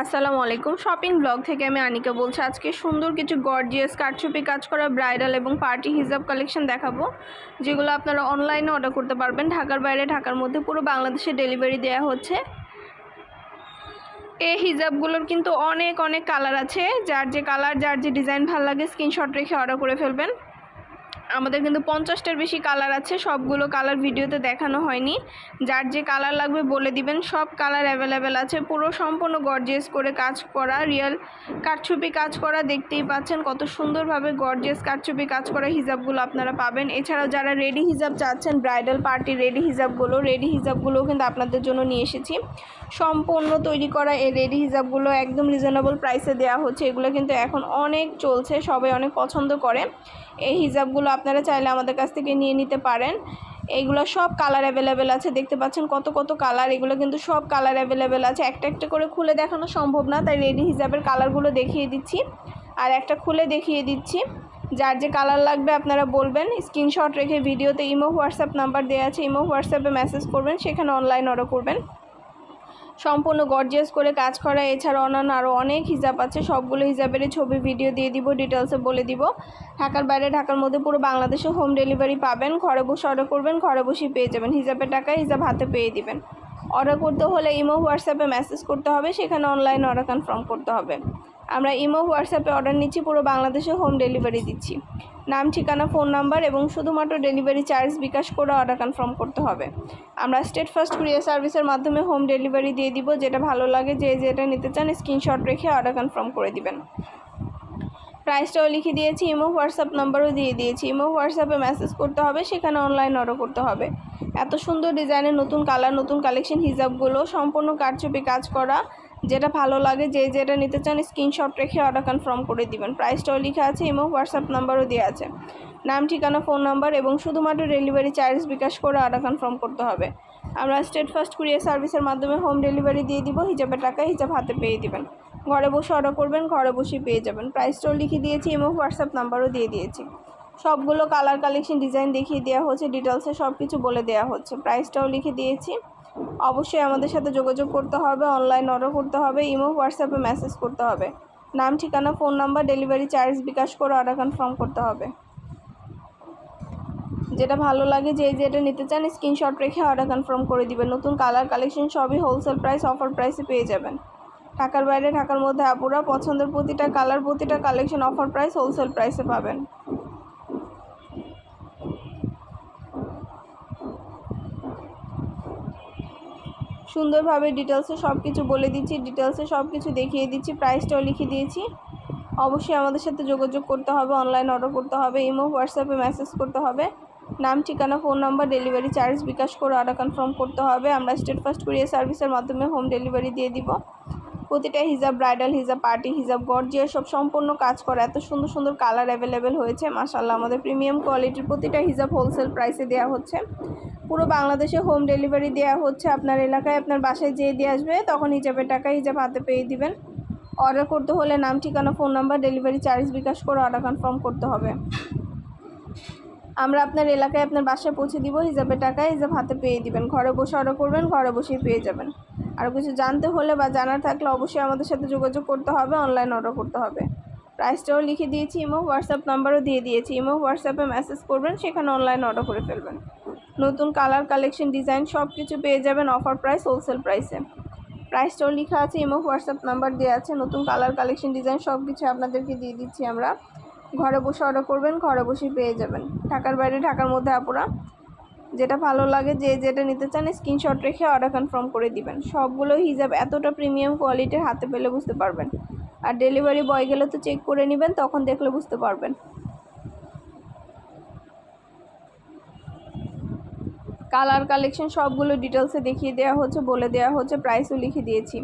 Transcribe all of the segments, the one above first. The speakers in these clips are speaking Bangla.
আসসালামু আলাইকুম। শপিং ব্লগ থেকে আমি আনিকা বলছি, আজকে সুন্দর কিছু গর্জিয়াস কারচুপি কাজ করা ব্রাইডাল এবং পার্টি হিজাব কালেকশন দেখাবো, যেগুলো আপনারা অনলাইনে অর্ডার করতে পারবেন। ঢাকার বাইরে, ঢাকার মধ্যে পুরো বাংলাদেশে ডেলিভারি দেওয়া হচ্ছে। এই হিজাবগুলোর কিন্তু অনেক অনেক কালার আছে। যার যে কালার যার যে ডিজাইন ভালো লাগে স্ক্রিনশট রেখে অর্ডার করে ফেলবেন। আমাদের কিন্তু পঞ্চাশটার বেশি কালার আছে, সবগুলো কালার ভিডিওতে দেখানো হয়নি। যার যে কালার লাগবে বলে দিবেন, সব কালার অ্যাভেলেবেল আছে। পুরো সম্পূর্ণ গর্জিয়াস করে কাজ করা রিয়েল কাঠছুপি কাজ করা, দেখতেই পাচ্ছেন কত সুন্দরভাবে গর্জিয়াস কাঠছুপি কাজ করা হিজাবগুলো আপনারা পাবেন। এছাড়াও যারা রেডি হিজাব চাচ্ছেন ব্রাইডাল পার্টি রেডি হিজাবগুলো রেডি হিজাবগুলোও কিন্তু আপনাদের জন্য নিয়ে এসেছি। সম্পূর্ণ তৈরি করা এই রেডি হিজাবগুলো একদম রিজনেবল প্রাইসে দেওয়া হচ্ছে। এগুলো কিন্তু এখন অনেক চলছে, সবাই অনেক পছন্দ করে। এই হিজাবগুলো আপনারা চাইলে আমাদের কাছ থেকে নিয়ে নিতে পারেন। এইগুলো সব কালার অ্যাভেলেবেল আছে। দেখতে পাচ্ছেন কত কত কালার এগুলো কিন্তু সব কালার অ্যাভেলেবেল আছে। একটা একটা করে খুলে দেখানো সম্ভব না। তাই রেডি হিসাবের কালারগুলো দেখিয়ে দিচ্ছি। আর একটা খুলে দেখিয়ে দিচ্ছি। যার যে কালার লাগবে আপনারা বলবেন। স্ক্রিনশট রেখে ভিডিওতে ইমো, হোয়াটসঅ্যাপ নাম্বার দেওয়া আছে। ইমো, হোয়াটসঅ্যাপে মেসেজ করবেন। সেখানে অনলাইন অর্ডার করবেন। সম্পূর্ণ গর্জিয়াস করে কাজ করা, এছাড়া অন্যান্য আরও অনেক হিজাব আছে, সবগুলো হিজাবেরই ছবি ভিডিও দিয়ে দিব ডিটেলসে বলে দিব। ঢাকার বাইরে, ঢাকার মধ্যে পুরো বাংলাদেশে হোম ডেলিভারি পাবেন, ঘরে বসে অর্ডার করবেন, ঘরে বসেই পেয়ে যাবেন, হিজাবের টাকা হিজাব হাতে পেয়ে দিবেন। অর্ডার করতে হলে ইমো হোয়াটসঅ্যাপে মেসেজ করতে হবে, সেখানে অনলাইন অর্ডার কনফার্ম করতে হবে। আমরা ইমো হোয়াটসঅ্যাপে অর্ডার নিচ্ছি, পুরো বাংলাদেশে হোম ডেলিভারি দিচ্ছি। নাম, ঠিকানা, ফোন নাম্বার এবং শুধুমাত্র ডেলিভারি চার্জ বিকাশ করে অর্ডার কনফার্ম করতে হবে। আমরা স্টেট ফার্স্ট কুরিয়ার সার্ভিসের মাধ্যমে হোম ডেলিভারি দিয়ে দিব। যেটা ভালো লাগে, যে যেটা নিতে চান, স্ক্রিনশট রেখে অর্ডার কনফার্ম করে দিবেন। প্রাইসটাও লিখে দিয়েছি, ইমো, হোয়াটসঅ্যাপ নাম্বারও দিয়ে দিয়েছি। ইমো, হোয়াটসঅ্যাপে মেসেজ করতে হবে, সেখানে অনলাইন অর্ডার করতে হবে। এত সুন্দর ডিজাইনের নতুন কালার নতুন কালেকশন হিসাবগুলো সম্পূর্ণ কারচুপি কাজ করা যেটা ভালো লাগে, যে যেটা নিতে চান স্ক্রিনশট রেখে অর্ডার কনফার্ম করে দিবেন। প্রাইসটাও লেখা আছে এবং হোয়াটসঅ্যাপ নাম্বারও দেওয়া আছে। নাম, ঠিকানা ফোন নাম্বার এবং শুধুমাত্র ডেলিভারি চার্জ বিকাশ করে অর্ডার কনফার্ম করতে হবে। আমরা স্টেট ফার্স্ট কুরিয়ার সার্ভিসের মাধ্যমে হোম ডেলিভারি দিয়ে দিব, হিজাবের টাকা, হিজাব হাতে পেয়ে দিবেন। ঘরে বসে অর্ডার করবেন, ঘরে বসেই পেয়ে যাবেন। প্রাইসটাও লিখে দিয়েছি এবং হোয়াটসঅ্যাপ নাম্বারও দিয়ে দিয়েছি। সবগুলো কালার কালেকশন ডিজাইন দেখিয়ে দেওয়া হচ্ছে ডিটেলসে সব কিছু বলে দেওয়া হচ্ছে। প্রাইসটাও লিখে দিয়েছি। অবশ্যই আমাদের সাথে যোগাযোগ করতে হবে অনলাইন অর্ডার করতে হবে ইমো হোয়াটসঅ্যাপে মেসেজ করতে হবে। নাম, ঠিকানা phone number delivery charge bKash করে অর্ডার কনফার্ম করতে হবে। যেটা ভালো লাগে, যে যেটা নিতে চান স্ক্রিনশট রেখে অর্ডার কনফার্ম করে দিবেন। নতুন কালার কালেকশন সবই হোলসেল প্রাইস অফার প্রাইসে পেয়ে যাবেন। ঢাকার বাইরে, ঢাকার মধ্যে আপুরা পছন্দের প্রতিটা কালার প্রতিটা কালেকশন অফার প্রাইস হোলসেল প্রাইসে পাবেন। সুন্দরভাবে ডিটেলসে সব কিছু বলে দিচ্ছি, ডিটেলসে সব কিছু দেখিয়ে দিচ্ছি, প্রাইসটাও লিখে দিয়েছি। অবশ্যই আমাদের সাথে যোগাযোগ করতে হবে অনলাইন অর্ডার করতে হবে ইমো হোয়াটসঅ্যাপে মেসেজ করতে হবে। নাম, ঠিকানা phone number delivery charge bKash করে অর্ডার কনফার্ম করতে হবে। আমরা স্টেট ফার্স্ট কুরিয়ার সার্ভিসের মাধ্যমে হোম ডেলিভারি দিয়ে দিব। প্রতিটা হিজাব ব্রাইডাল হিজাব পার্টি হিজাব গর্জিয়া সব সম্পূর্ণ কাজ করা। এত সুন্দর সুন্দর কালার অ্যাভেলেবেল হয়েছে মাসাল্লাহ আমাদের প্রিমিয়াম কোয়ালিটির প্রতিটা হিজাব হোলসেল প্রাইসে দেওয়া হচ্ছে। পুরো বাংলাদেশে হোম ডেলিভারি দেওয়া হচ্ছে আপনার এলাকায়। আপনার বাসায় যেয়ে দিয়ে আসবে, তখন হিজাবের টাকা হিজাব হাতে পেয়ে দিবেন। অর্ডার করতে হলে নাম, ঠিকানা phone number delivery charge bKash করে অর্ডার কনফার্ম করতে হবে। আমরা আপনার এলাকায় আপনার বাসায় পৌঁছে দিব, হিসাবে টাকা হিজাব হাতে পেয়ে দিবেন। ঘরে বসে অর্ডার করবেন, ঘরে বসেই পেয়ে যাবেন। আরও কিছু জানতে হলে বা জানার থাকলে অবশ্যই আমাদের সাথে যোগাযোগ করতে হবে অনলাইন অর্ডার করতে হবে। প্রাইসটাও লিখে দিয়েছি ইমো হোয়াটসঅ্যাপ নাম্বারও দিয়ে দিয়েছি। ইমো হোয়াটসঅ্যাপে মেসেজ করবেন, সেখানে অনলাইন অর্ডার করে ফেলবেন। নতুন কালার কালেকশন ডিজাইন সব কিছু পেয়ে যাবেন অফার প্রাইস হোলসেল প্রাইসে প্রাইসটাও লেখা আছে ইমো হোয়াটসঅ্যাপ নাম্বার দেওয়া আছে। নতুন কালার কালেকশন ডিজাইন সব কিছু আপনাদেরকে দিয়ে দিচ্ছি আমরা। ঘরে বসে অর্ডার করবেন, ঘরে বসেই পেয়ে যাবেন। ঢাকার বাইরে, ঢাকার মধ্যে আপুরা, যেটা ভালো লাগে, যে যেটা নিতে চান স্ক্রিনশট রেখে অর্ডার কনফার্ম করে দিবেন। সবগুলো হিজাব এতটা প্রিমিয়াম কোয়ালিটির হাতে পেলে বুঝতে পারবেন। আর ডেলিভারি বয় গেলে তো চেক করে নেবেন, তখন দেখলে বুঝতে পারবেন। কালার কালেকশন সবগুলো ডিটেলসে দেখিয়ে দেওয়া হচ্ছে, বলে দেওয়া হচ্ছে প্রাইসও লিখে দিয়েছি।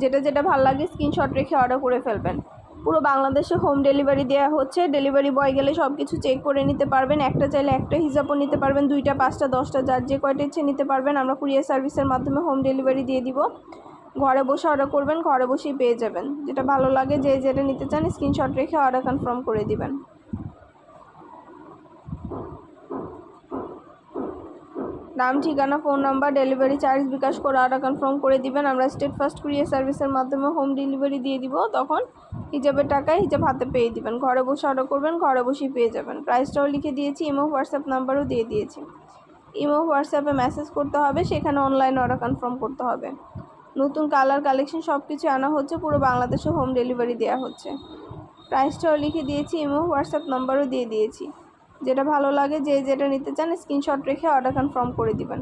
যেটা যেটা ভালো লাগে স্ক্রিনশট রেখে অর্ডার করে ফেলবেন। পুরো বাংলাদেশে হোম ডেলিভারি দেওয়া হচ্ছে। ডেলিভারি বয় গেলে সব কিছু চেক করে নিতে পারবেন। একটা চাইলে একটা হিসাবও নিতে পারবেন। দুইটা, পাঁচটা, দশটা, যার যে কয়টা ইচ্ছে নিতে পারবেন, আমরা কুরিয়ার সার্ভিসের মাধ্যমে হোম ডেলিভারি দিয়ে দিব। ঘরে বসে অর্ডার করবেন, ঘরে বসেই পেয়ে যাবেন। যেটা ভালো লাগে, যে যেটা নিতে চান স্ক্রিনশট রেখে অর্ডার কনফার্ম করে দিবেন। নাম, ঠিকানা phone number delivery charge bKash করে অর্ডার কনফার্ম করে দিবেন। আমরা স্টেট ফার্স্ট কুরিয়ার সার্ভিসের মাধ্যমে হোম ডেলিভারি দিয়ে দিব। তখন হিজাবের টাকায় হিজাব হাতে পেয়ে দিবেন। ঘরে বসে অর্ডার করবেন, ঘরে বসেই পেয়ে যাবেন। প্রাইসটাও লিখে দিয়েছি ইমো হোয়াটসঅ্যাপ নাম্বারও দিয়ে দিয়েছি। ইমো হোয়াটসঅ্যাপে মেসেজ করতে হবে, সেখানে অনলাইন অর্ডার কনফার্ম করতে হবে। নতুন কালার কালেকশন সব কিছু আনা হচ্ছে, পুরো বাংলাদেশে হোম ডেলিভারি দেওয়া হচ্ছে। প্রাইসটাও লিখে দিয়েছি ইমো হোয়াটসঅ্যাপ নাম্বারও দিয়ে দিয়েছি। যেটা ভালো লাগে, যে যেটা নিতে চান স্ক্রিনশট রেখে অর্ডার কনফার্ম করে দিবেন।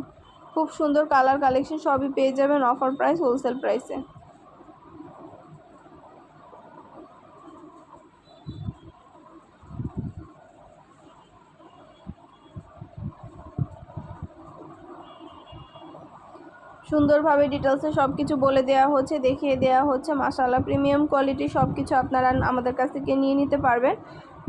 খুব সুন্দর কালার কালেকশন সবই পেয়ে যাবেন অফার প্রাইস হোলসেল প্রাইসে সুন্দরভাবে ডিটেলসে সব কিছু বলে দেওয়া হচ্ছে, দেখিয়ে দেওয়া হচ্ছে। মাসাল্লাহ প্রিমিয়াম কোয়ালিটি সব কিছু আপনারা আমাদের কাছ থেকে নিয়ে নিতে পারবেন।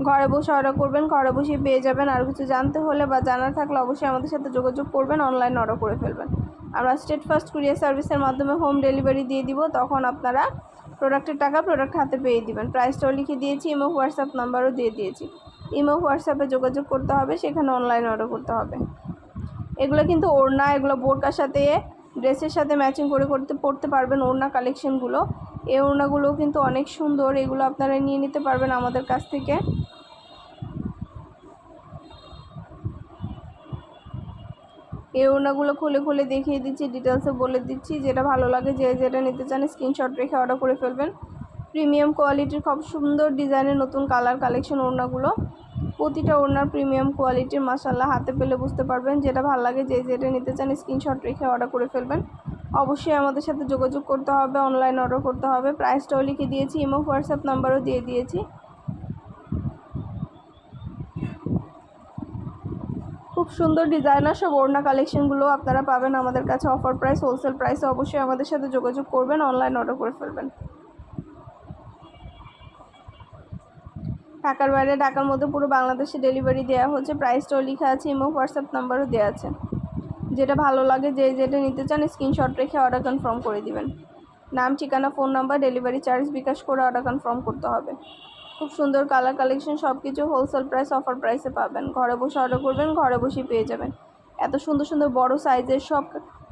ঘরে বসে অর্ডার করবেন, ঘরে বসে পেয়ে যাবেন। আর কিছু জানতে হলে বা জানার থাকলে অবশ্যই আমাদের সাথে যোগাযোগ করবেন অনলাইন অর্ডার করে ফেলবেন। আমরা স্টেট ফার্স্ট কুরিয়ার সার্ভিসের মাধ্যমে হোম ডেলিভারি দিয়ে দিব, তখন আপনারা প্রোডাক্টের টাকা প্রোডাক্ট হাতে পেয়ে দিবেন। প্রাইসটাও লিখে দিয়েছি ইমো হোয়াটসঅ্যাপ নাম্বারও দিয়ে দিয়েছি। ইমো হোয়াটসঅ্যাপে যোগাযোগ করতে হবে, সেখানে অনলাইন অর্ডার করতে হবে। এগুলো কিন্তু ওড়না, এগুলো বোরকার সাথে ড্রেসের সাথে ম্যাচিং করে করতে পড়তে পারবেন ওড়না কালেকশনগুলো এই ওড়নাগুলোও কিন্তু অনেক সুন্দর, এগুলো আপনারা নিয়ে নিতে পারবেন আমাদের কাছ থেকে। এই ওড়নাগুলো খুলে খুলে দেখিয়ে দিচ্ছি ডিটেলসে বলে দিচ্ছি, যেটা ভালো লাগে, যে যেটা নিতে চান স্ক্রিনশট রেখে অর্ডার করে ফেলবেন। প্রিমিয়াম কোয়ালিটির খুব সুন্দর ডিজাইনের নতুন কালার কালেকশন ওড়নাগুলো। প্রতিটা ওড়নার প্রিমিয়াম কোয়ালিটির মাসাল্লাহ হাতে পেলে বুঝতে পারবেন। যেটা ভালো লাগে যে যেটা নিতে চান স্ক্রিনশট রেখে অর্ডার করে ফেলবেন। অবশ্যই আমাদের সাথে যোগাযোগ করতে হবে অনলাইন অর্ডার করতে হবে। প্রাইসটাও লিখে দিয়েছি ইমো হোয়াটসঅ্যাপ নাম্বারও দিয়ে দিয়েছি। খুব সুন্দর ডিজাইনার সব ওড়না কালেকশনগুলো আপনারা পাবেন আমাদের কাছে। অফার প্রাইস হোলসেল প্রাইসে অবশ্যই আমাদের সাথে যোগাযোগ করবেন অনলাইন অর্ডার করে ফেলবেন। ঢাকার বাইরে, ঢাকার মধ্যে পুরো বাংলাদেশে ডেলিভারি দেওয়া হচ্ছে। প্রাইসটাও লেখা আছে ইমো হোয়াটসঅ্যাপ নাম্বারও দেওয়া আছে। যেটা ভালো লাগে, যে যেটা নিতে চান স্ক্রিনশট রেখে অর্ডার কনফার্ম করে দিবেন। নাম, ঠিকানা phone number delivery charge bKash করে অর্ডার কনফার্ম করতে হবে। খুব সুন্দর কালার কালেকশন সব কিছু হোলসেল প্রাইস অফার প্রাইসে পাবেন। ঘরে বসে অর্ডার করবেন, ঘরে বসেই পেয়ে যাবেন। এত সুন্দর সুন্দর বড় সাইজের সব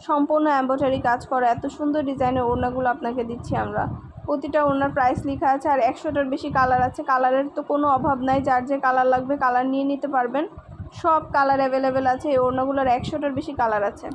সম্পূর্ণ এম্ব্রয়ডারি কাজ করা, এত সুন্দর ডিজাইনের ওড়নাগুলো আপনাকে দিচ্ছি আমরা। প্রতিটা ওনার প্রাইস লেখা আছে আর একশোটার বেশি কালার আছে। কালারের তো কোনো অভাব নাই, যার যে কালার লাগবে কালার নিয়ে নিতে পারবেন। সব কালার অ্যাভেলেবেল আছে, এই ওড়নাগুলোর একশোটার বেশি কালার আছে।